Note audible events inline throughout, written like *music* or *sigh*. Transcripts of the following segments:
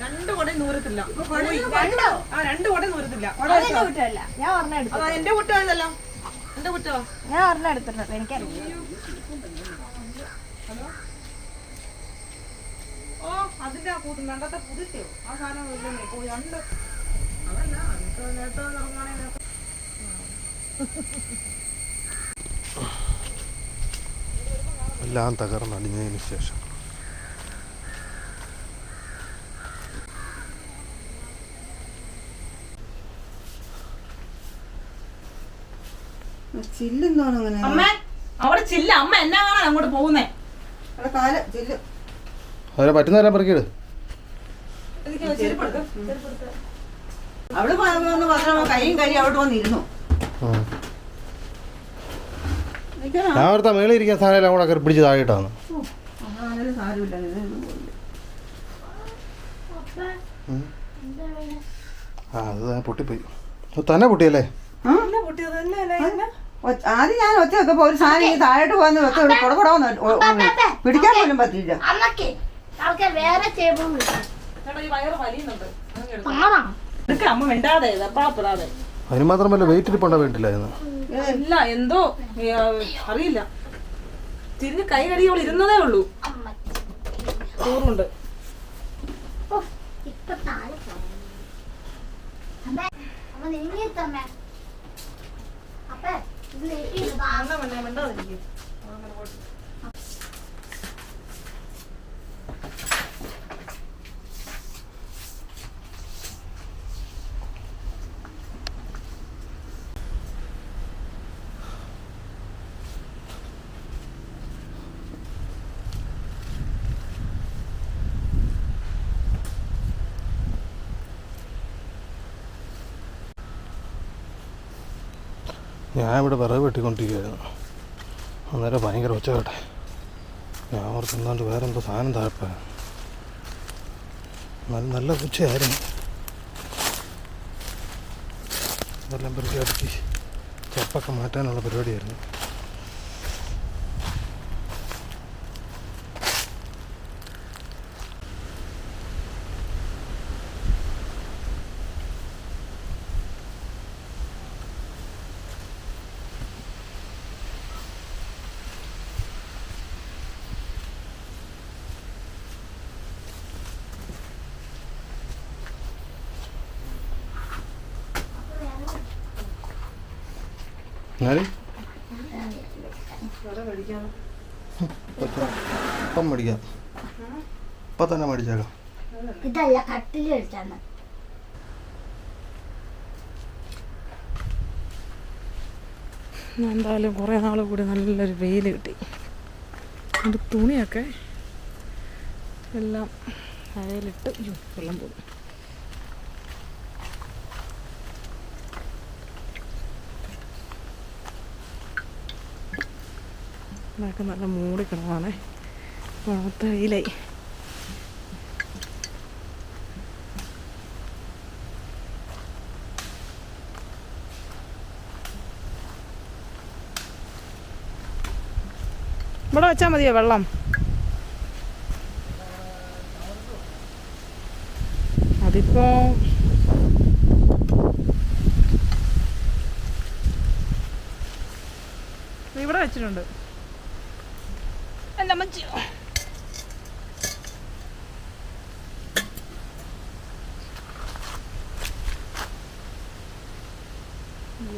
രണ്ട് കൊടയും നൂരത്തില്ല. ആ രണ്ട് കൊടയും നൂരത്തില്ല. ഞാൻ ഒരെണ്ണം എടുത്തു എന്റെ കുറ്റമാണല്ലോ എന്റെ കുറ്റമാ ഞാൻ ഒരെണ്ണം എടുത്തിട്ടുണ്ട്. എനിക്കറിയാം ഓ അതിന്റെ ആ കൂട്ടും രണ്ടത്തെ പുതിച്ചോ ആ സാധനം ഇല്ലെന്നേ. പോയി രണ്ട്. അതല്ല നേരത്തെ ഇറങ്ങുവാണെങ്കിൽ എല്ലാം തകർന്നടിഞ്ഞതിന് ശേഷം. അവിടെ ചില്ല. അമ്മ എന്നാ കാണാൻ അങ്ങോട്ട് പോകുന്നേ? അവിടെ അവരെ പറ്റുന്നവരെ കൈയും കൈ അവിടെ വന്നിരുന്നു. ഞാൻ അവിടുത്തെ മേളിൽ ഇരിക്കാൻ സാധനം കൂടെ കയറി പിടിച്ച് ആ അത് പൊട്ടിപ്പോയി. തന്നെ പൊട്ടിയല്ലേ? ആദ്യം ഞാൻ ഒറ്റ വെക്കപ്പോ ഒരു സാധനം ഈ താഴോട്ട് പോകുന്ന വെക്ക കുടകുടാന്ന് പിടിക്കാൻ പോലും പറ്റില്ല വേറെ അമ്മ മിണ്ടാതെ അതിന് മാത്രമല്ല വെയിറ്റിൽ വെയിറ്റ് വേണ്ടില്ല എന്ന് ഇല്ല എന്തോ അറിയില്ല തിരിഞ്ഞ് കൈ കടി അവൾ ഇരുന്നതേ ഉള്ളൂ ചോറുണ്ട് ഓ ഇപ്പൊ താഴെ പോയി. അമ്മേ അമ്മ വേണ്ട അപ്പേ ഞാൻ ഇവിടെ വിറക് വെട്ടിക്കൊണ്ടിരിക്കുകയായിരുന്നു. അന്നേരം ഭയങ്കര ഒച്ച കേട്ടെ ഞാൻ ഓർത്ത് എന്താണ്ട് വേറെ എന്തോ സാധനം താഴെ നല്ല നല്ല ഉച്ചയായിരുന്നു ഇതെല്ലാം പെറുക്കി അടുക്കി ചപ്പൊക്കെ മാറ്റാനുള്ള പരിപാടിയായിരുന്നു എന്നാലും ഇപ്പം മേടിക്കാം. ഇപ്പം തന്നെ മേടിച്ചേക്കാം. ഇതല്ല എടുത്താണ് എന്തായാലും കുറേ നാൾ കൂടി നല്ലൊരു വെയിൽ കിട്ടി. എന്റെ തുണിയൊക്കെ എല്ലാം അരയിലിട്ട് വെള്ളം പോകും ഇതൊക്കെ നല്ല മൂടി കിടന്നാണേ മൊത്ത വെയിലായി ഇവിടെ വെച്ചാൽ മതിയോ വെള്ളം? അതിപ്പോ ഇവിടെ വെച്ചിട്ടുണ്ട്. എന്റെ അമ്മച്ചിയോ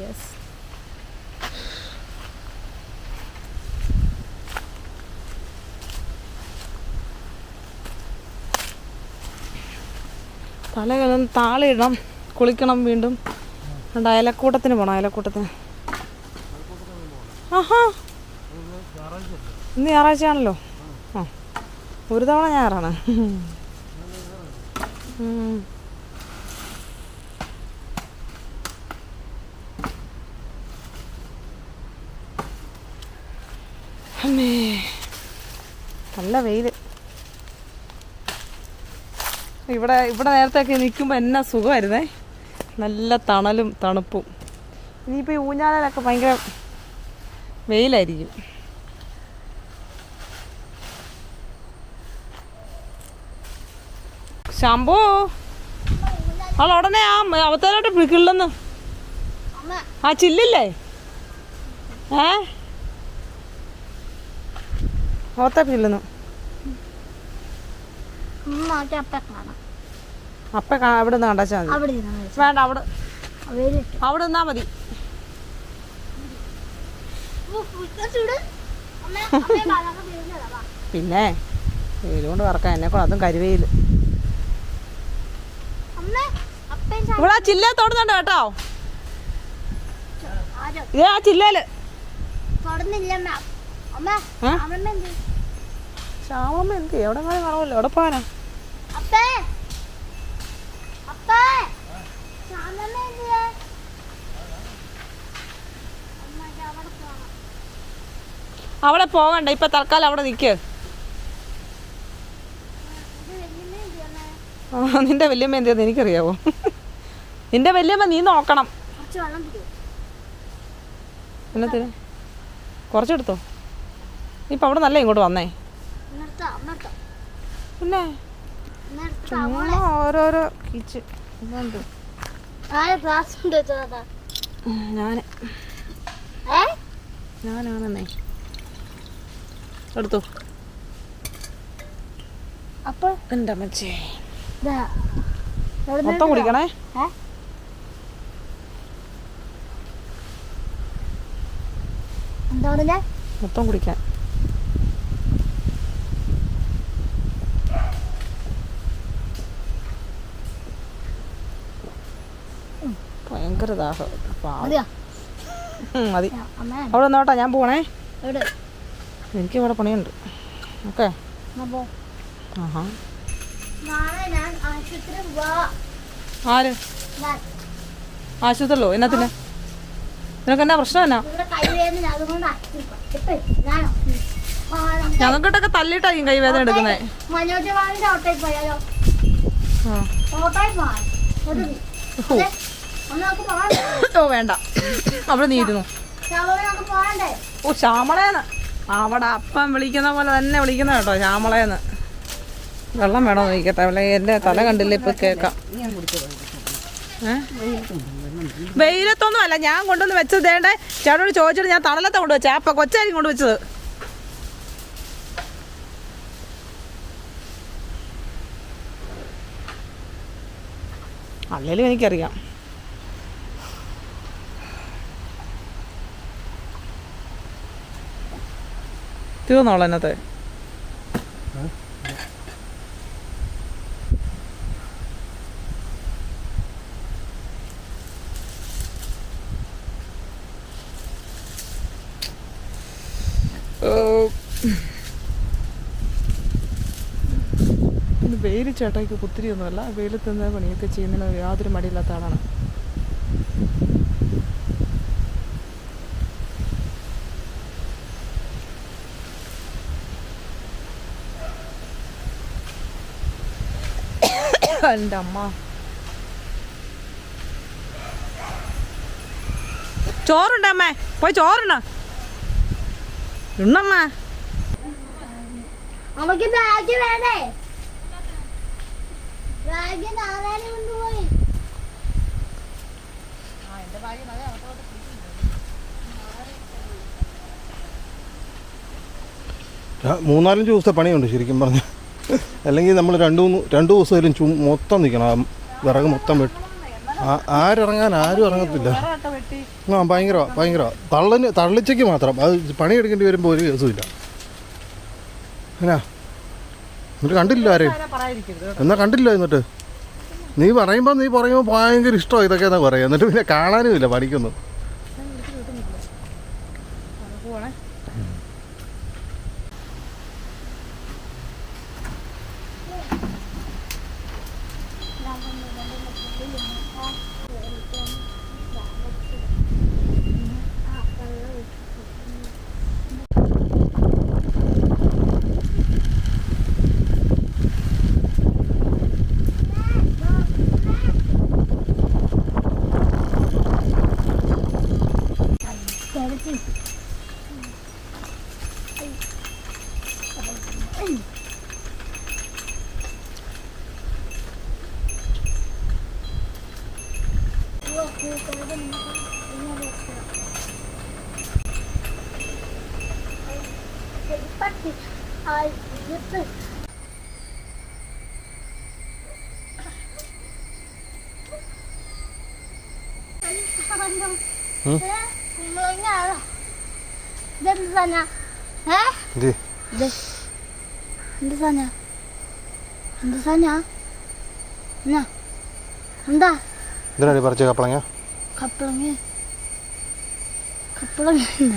യെസ് തലകളൊന്ന് താളിയിടണം കുളിക്കണം വീണ്ടും. അയലക്കൂട്ടത്തിന് പോകണം അയലക്കൂട്ടത്തിന്. ആഹാ. ഇന്ന് ഞായറാഴ്ചയാണല്ലോ. ആ. ഒരു തവണ ഞായറാണ്. അമ്മേ. നല്ല വെയിൽ ഇവിടെ ഇവിടെ നേരത്തെയൊക്കെ നിൽക്കുമ്പോൾ എന്നാ സുഖമായിരുന്നേ? നല്ല തണലും തണുപ്പും. ഇനിയിപ്പോൾ ഈ ഊഞ്ഞാലിലൊക്കെ ഭയങ്കര വെയിലായിരിക്കും. ശംഭു അവൾ ഉടനെ ആ അവത്താലോട്ട് പിടിക്കില്ലെന്ന് ആ ചില്ലില്ലേ ഏ അവത്ത കിള്ളുന്നു അമ്മ നോക്കി അപ്പ അവിടെ നിന്ന് കണ്ടാച്ചാ മതി. വേണ്ട അവിടെ അവിടെ നിന്നാ മതി. പിന്നെ വെയിലുകൊണ്ട് വറക്കാൻ എന്നെ കൂടെ അതും കരുവേയിൽ അമ്മ അപ്പയും ചാ- ഇവിടെ ആ ചില്ല തൊടുന്നുണ്ട് കേട്ടോ. ഇത് ആ ചില്ലല്. ശ്യാമമ്മ എന്ത്? എവിടെ കാണുമല്ലോ എവിടെ? അമ്മ അവിടെ പോകണ്ട. ഇപ്പൊ തൽക്കാലം അവിടെ നിൽക്ക്? ആ നിന്റെ വല്യമ്മ എന്തെന്ന് എനിക്കറിയാവോ? നിന്റെ വല്യമ്മ നീ നോക്കണം. എന്നത്തിന് കുറച്ചെടുത്തോ. ഇപ്പം അവിടെ നല്ല ഇങ്ങോട്ട് വന്നേ. പിന്നെ? ചുമ്മാ ഓരോരോ കിച്ച്. ഇതുണ്ട് ഞാൻ ഞാനാണെന്നേ. എടുത്തു. അപ്പൊ എന്താ മച്ചേ മൊത്തം കുടിക്കണേ ഏ എന്താ പറഞ്ഞേ മൊത്തം കുടിക്കാൻ. ഭയങ്കര ദാഹം. മതി. അവിടെ നോട്ടാ ഞാൻ പോണേ. എനിക്ക് ഇവിടെ പണിയുണ്ട്. ഓക്കെ. ആഹാ. ആര്? ആശുപത്രിയിലോ? എന്നത്തിന് നിനക്ക് എന്നാ പ്രശ്നം എന്നാ ഞങ്ങൾക്കിട്ടൊക്കെ തല്ലിട്ടായിരിക്കും കൈവേദന എടുക്കുന്നേ. മനോജ് വാങ്ങിന്റെ ഓട്ടോയിൽ പോയാലോ? ആ. ഓട്ടോയിൽ പോകാൻ ഒരു അതെ. അന്ന് നമുക്ക് പോകണ്ടേ ഓ വേണ്ട. അവിടെ നീ ഇരുന്നു ഓ ശ്യാമളേന്ന്. അവിടെ അപ്പം വിളിക്കുന്ന പോലെ തന്നെ വിളിക്കുന്ന കേട്ടോ ശ്യാമളേന്ന്. വെള്ളം വേണോ നോക്കട്ടെ അവളെ എന്റെ തല കണ്ടില്ല ഇപ്പൊ കേക്കാം ഏ? വെയിലത്തൊന്നും അല്ല ഞാൻ കൊണ്ടുവന്ന് വെച്ചത് വേണ്ടേ ചേട്ടനോട് ചോദിച്ചിട്ട് ഞാൻ തണലത്തെ കൊണ്ടുവച്ച അപ്പൊ കൊച്ചായിരിക്കും കൊണ്ടുവച്ചത്. അല്ലേലും എനിക്കറിയാം. തീർന്നോളൂ എന്നത്തെ പിന്നെ വെയിൽ ചേട്ടായിക്ക് ഒത്തിരി ഒന്നുമല്ല വെയിലത്ത് നിന്ന് പണിയൊക്കെ ചെയ്യുന്നതിന് യാതൊരു മടിയില്ലാത്ത ആളാണ്. എന്റെ അമ്മ. ചോറുണ്ട് അമ്മേ പോയി ചോറുണ്ട. ഉണ്ണമ്മ അവക്ക് ബാഗ് വേണേ ബാഗ് നാരായണി കൊണ്ടുപോയി ആ, മൂന്നാലഞ്ച് ദിവസത്തെ പണിയുണ്ട് ശരിക്കും പറഞ്ഞു. അല്ലെങ്കിൽ നമ്മൾ രണ്ട് മൂന്ന് രണ്ട് ദിവസമായാലും ചു മൊത്തം നിൽക്കണം ആ വിറക് മൊത്തം വെട്ടി. ആ- ആരിറങ്ങാൻ ആരും ഇറങ്ങത്തില്ല. ആ ഭയങ്കര ഭയങ്കര. തള്ളിന് തള്ളിച്ചയ്ക്ക് മാത്രം. അത് പണിയെടുക്കേണ്ടി വരുമ്പോൾ ഒരു കേസുമില്ല. എന്നാ? എന്നിട്ട് കണ്ടില്ല ആരെയും? എന്നാ കണ്ടില്ല എന്നിട്ട്? നീ പറയുമ്പോൾ നീ പറയുമ്പോൾ ഭയങ്കര ഇഷ്ടമാണ് ഇതൊക്കെ എന്നാ പറയാം. എന്നിട്ട് പിന്നെ കാണാനും ഇല്ല പണിക്കൊന്നും കുമ്പളങ്ങയാണോ ഇതെന്ത് സാധന ഏ ഇത് എന്ത് സാധന എന്ത് സാധന എന്നാ എന്താ പറിച്ച കപ്പളങ്ങ? കപ്പളങ്ങ? കപ്പളങ്ങ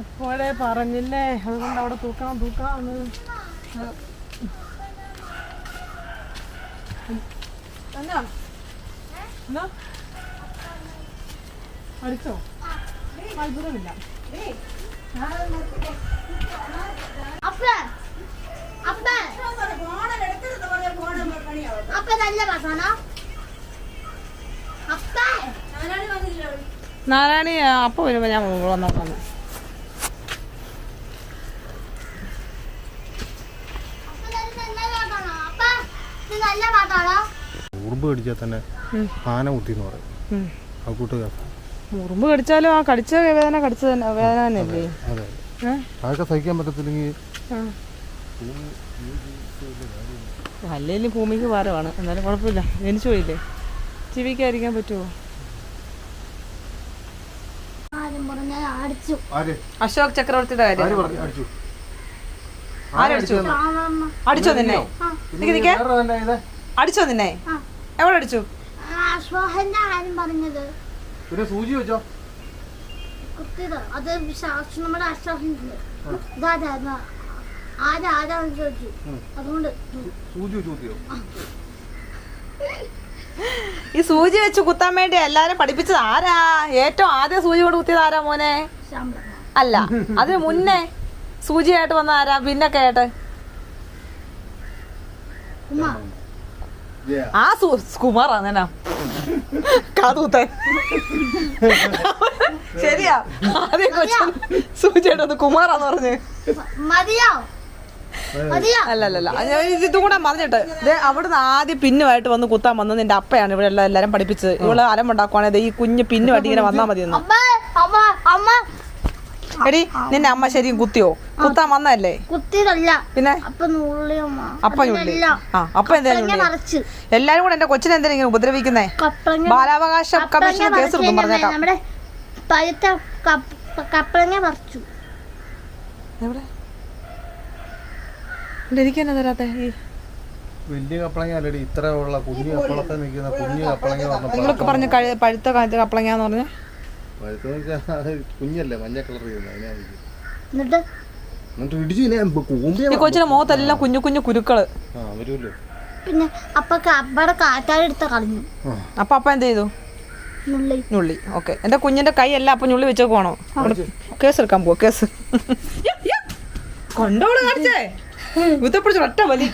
അപ്പോഴേ പറഞ്ഞില്ലേ? അതുകൊണ്ട് അവിടെ തൂക്കണം തൂക്കണം എന്ന്. എന്നാ? എന്നാ? അടിച്ചോ? അത്ഭുതമില്ല. നാരായണി അപ്പം വരുമ്പോ ഞാൻ വന്നോളാം അപ്പ ഇത് നല്ല പാട്ടാണോ അപ്പ ഇത് നല്ല പാട്ടാണോ ഉറുമ്പ് കടിച്ചാൽ തന്നെ. ആന കുത്തി എന്ന് പറയും. ആ കൂട്ടുകാർ മുറുമ്പ് കടിച്ചാലും ആ കടിച്ച വേദന കടിച്ച തന്നെ വേദന തന്നെയല്ലേ? അതൊക്കെ സഹിക്കാൻ പറ്റത്തില്ലെങ്കിൽ ആ. അല്ലേലും ഭൂമിക്ക് ഭാരമാണ്. എന്നാലും കുഴപ്പമില്ല. ജനിച്ചു പോയില്ലേ? ജീവിക്കാതിരിക്കാൻ പറ്റുമോ അശോക് ചക്രവർത്തിയുടെ ആര് കാര്യം ആരടിച്ചു അടിച്ചോ നിന്നെ? നിക്ക് അടിച്ചോ നിന്നെ? ആ. എവിടെ അടിച്ചു? പിന്നെ സൂചി വെച്ചോ. കുത്തിയത്. അത് ശാസ്ത്രം നമ്മുടെ അശ്വഹന്റെ ഇതാ ആരാ ആരാന്ന് ചോദിച്ചു. അതുകൊണ്ട് സൂചി ഈ സൂചി വെച്ച് കുത്താൻ വേണ്ടി എല്ലാരും പഠിപ്പിച്ചത് ആരാ? ഏറ്റവും ആദ്യം സൂചി കൊണ്ട് കുത്തിയത് ആരാ മോനെ? അല്ല അതിന് മുന്നേ സൂചിയായിട്ട് വന്ന ആരാ? പിന്നൊക്കെ ആയിട്ട്. ആ കുമാറാ നേനാ കാതൂത്തൻ ശരിയാ. ആദ്യം കൊച്ചു സൂചിയായിട്ട് വന്ന് കുമാറാന്ന് പറഞ്ഞ്. അല്ലല്ലല്ല. ഞാൻ ഇതും കൂടെ പറഞ്ഞിട്ട് ദേ അവിടുന്ന് ആദ്യം പിന്നുമായിട്ട് വന്ന് കുത്താൻ വന്നത് നിന്റെ അപ്പയാണ്. ഇവിടെ എല്ലാരും പഠിപ്പിച്ചത്. ഇവൾ അലമ്പുണ്ടാക്കുവാണെങ്കിൽ ഈ കുഞ്ഞ് പിന്നുമായിട്ട് ഇങ്ങനെ വന്നാ മതി അമ്മ. എടി നിന്റെ അമ്മ ശരിയും കുത്തിയോ? കുത്താൻ വന്നല്ലേ കുത്തിയതല്ല. പിന്നെ? അപ്പൊ നുള്ളിയമ്മ അപ്പ ഞുള്ളി ആ അപ്പ എന്തായാലും എല്ലാരും കൂടെ എന്റെ കൊച്ചിനെ എന്തിനാ ഇങ്ങനെ ഉപദ്രവിക്കുന്നേ? കപ്പളങ്ങ ബാലാവകാശ കമ്മീഷൻ കപ്പളങ്ങ കേസ് എടുക്കും പറഞ്ഞേക്കാം. പഴുത്ത കപ്പളങ്ങ പറിച്ചു എവിടെ? ഇവിടെ എനിക്കെന്നാ തരാത്തെ? ഈ വലിയ കപ്പളങ്ങ അല്ലടി ഇത്ര ഉള്ള കുഞ്ഞു കപ്പളത്തെ നിൽക്കുന്ന കുഞ്ഞു കപ്പളങ്ങ പറഞ്ഞ പഴുത്ത കപ്പളങ്ങ കപ്പളങ്ങാന്ന് പറഞ്ഞ പറഞ്ഞ? കുഞ്ഞല്ലേ മഞ്ഞ കളർ എന്നിട്ട്? ഈ കൊച്ചിന്റെ മുഖത്തെല്ലാം കുഞ്ഞു കുഞ്ഞു കുരുക്കൾ. പിന്നെ അപ്പൊ അപ്പടെ കാറ്റാടെടുത്ത കളഞ്ഞു. അപ്പൊ അപ്പ എന്ത് ചെയ്തു? നുള്ളി. ഞുള്ളി ഓക്കെ. എന്റെ കുഞ്ഞിന്റെ കൈ എല്ലാം അപ്പൊ ഞുള്ളി വെച്ചേക്ക് പോണോ? കേസ് എടുക്കാൻ പോവാ കേസ്. കൊണ്ടോൾ കാണിച്ചേ. *laughs* കുത്തപ്പിടിച്ച് ഒറ്റ വലി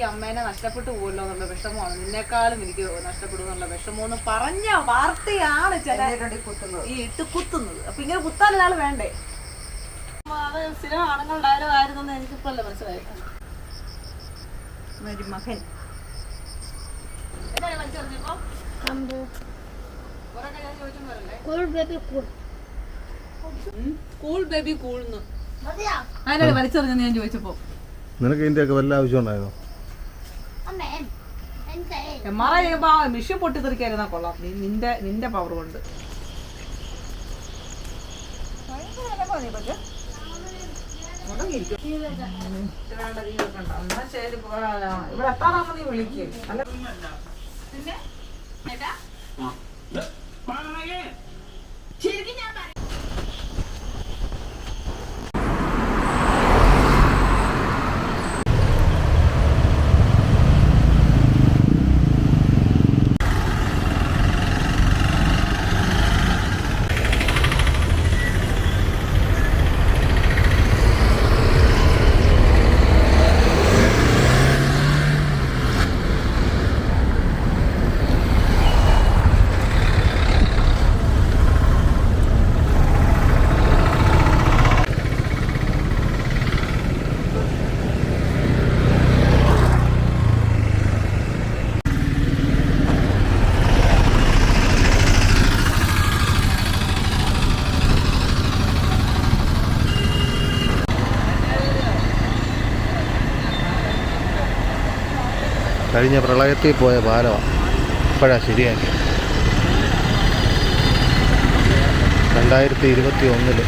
ഈ അമ്മേനെ നഷ്ടപ്പെട്ടു പോകുമല്ലോ എന്നുള്ള വിഷമമാണ്. നിന്നെക്കാളും എനിക്ക് നഷ്ടപ്പെടും എന്നുള്ള വിഷമമെന്ന് പറഞ്ഞ വാർത്തയാണ് ചില ഈ ഇട്ട് കുത്തുന്നത്. അപ്പൊ ഇങ്ങനെ കുത്താൻ ഒരാൾ വേണ്ടേ? അത് സ്ഥിരം ആണുങ്ങളുടെ ആരും ആയിരുന്നു എനിക്കിപ്പല്ലേ മനസ്സിലായി. മരുമകൻ. Cool baby cool cool baby കൂൾന്ന് മതിയോ? അതിനാണ് വലിച്ചെറിഞ്ഞെന്ന് ഞാൻ ചോദിച്ചപ്പോ? നിനക്ക് ഇതിന്റെ ഒക്കെ വല്ല ആവശ്യം ഉണ്ടായിരുന്നോ എം ആർ ഐ ചെയ്യുമ്പോൾ ആ മെഷീൻ കൊള്ളാം. നീ നിന്റെ നിന്റെ പവർ കൊണ്ട്. ഇവിടെ എത്താറാകുമ്പോ നീ വിളിക്കും അല്ല ശരിക്കും കഴിഞ്ഞ പ്രളയത്തിൽ പോയ പാലമാണ് ഇപ്പോഴാണ് ശരിയാക്കി. രണ്ടായിരത്തി ഇരുപത്തി ഒന്നിൽ.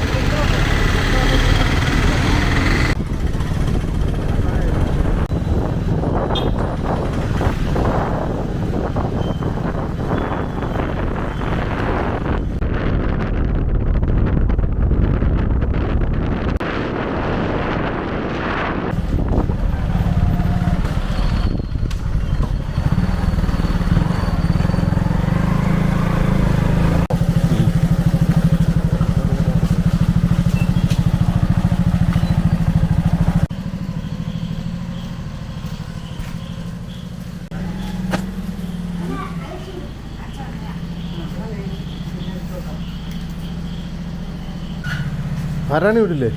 ആരാണ് വിടില്ലേ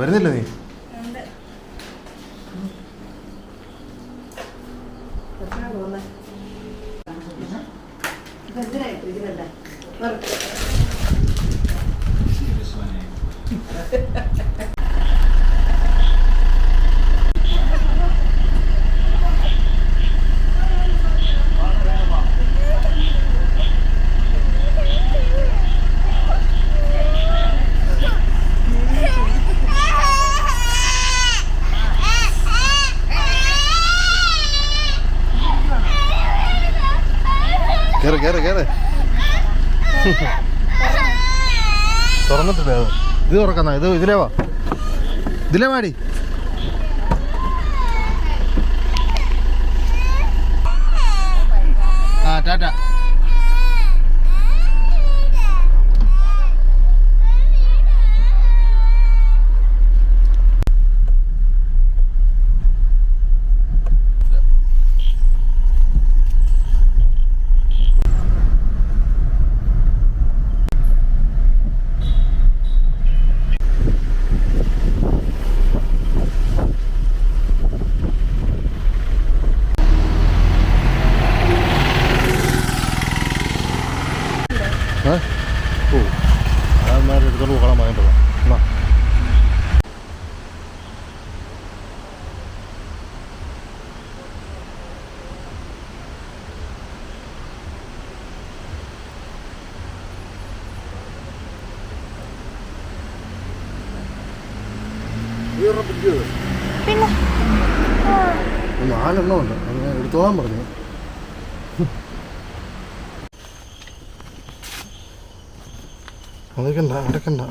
വരുന്നില്ല നീ? കയറി കയറി കയറി തുറന്നിട്ടില്ലേ ഇത് തുറക്കുന്ന ഇത് ഇതിലേ വാ. ഇതിലേ വാടി. ആ ടാറ്റ. ഓ അതെന്നാലും എടുത്തോണ്ട് പോകണം എന്നാ പിന്നെ നാലെണ്ണം ഉണ്ട് അങ്ങനെ എടുത്തോളാൻ പറഞ്ഞു അതൊക്കെണ്ട അടക്കണ്ട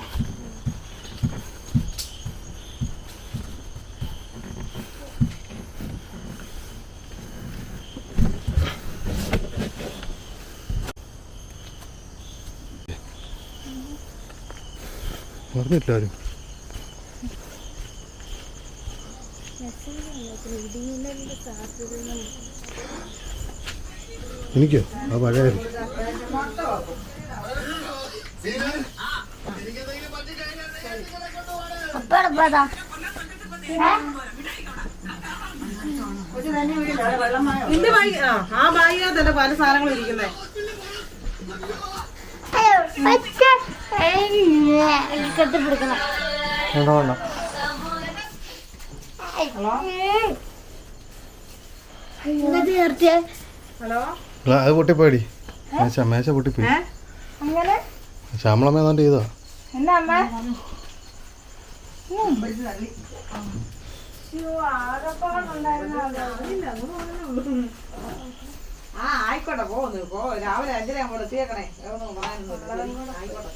മറന്നില്ല ആരും എനിക്കോ? ആ പഴയ നിന്റെ ബാഗ് ആ ആ ബാഗിനകത്തല്ലേ പല സാധനങ്ങളും ഇരിക്കുന്നേ. കെട്ടിപ്പിടിക്കണം. അത് പൊട്ടിപ്പോയി മേശ മേശ പൊട്ടിപ്പോയി. ശ്യാമളമ്മ ഏതാണ്ട് ചെയ്തോ? എന്നാ അമ്മ? ആ ആയിക്കോട്ടെ പോകുന്നു പോ. രാവിലെ അഞ്ചര ആകുമ്പോൾ തീയക്കണേ പറയാനൊന്നും. ആയിക്കോട്ടെ.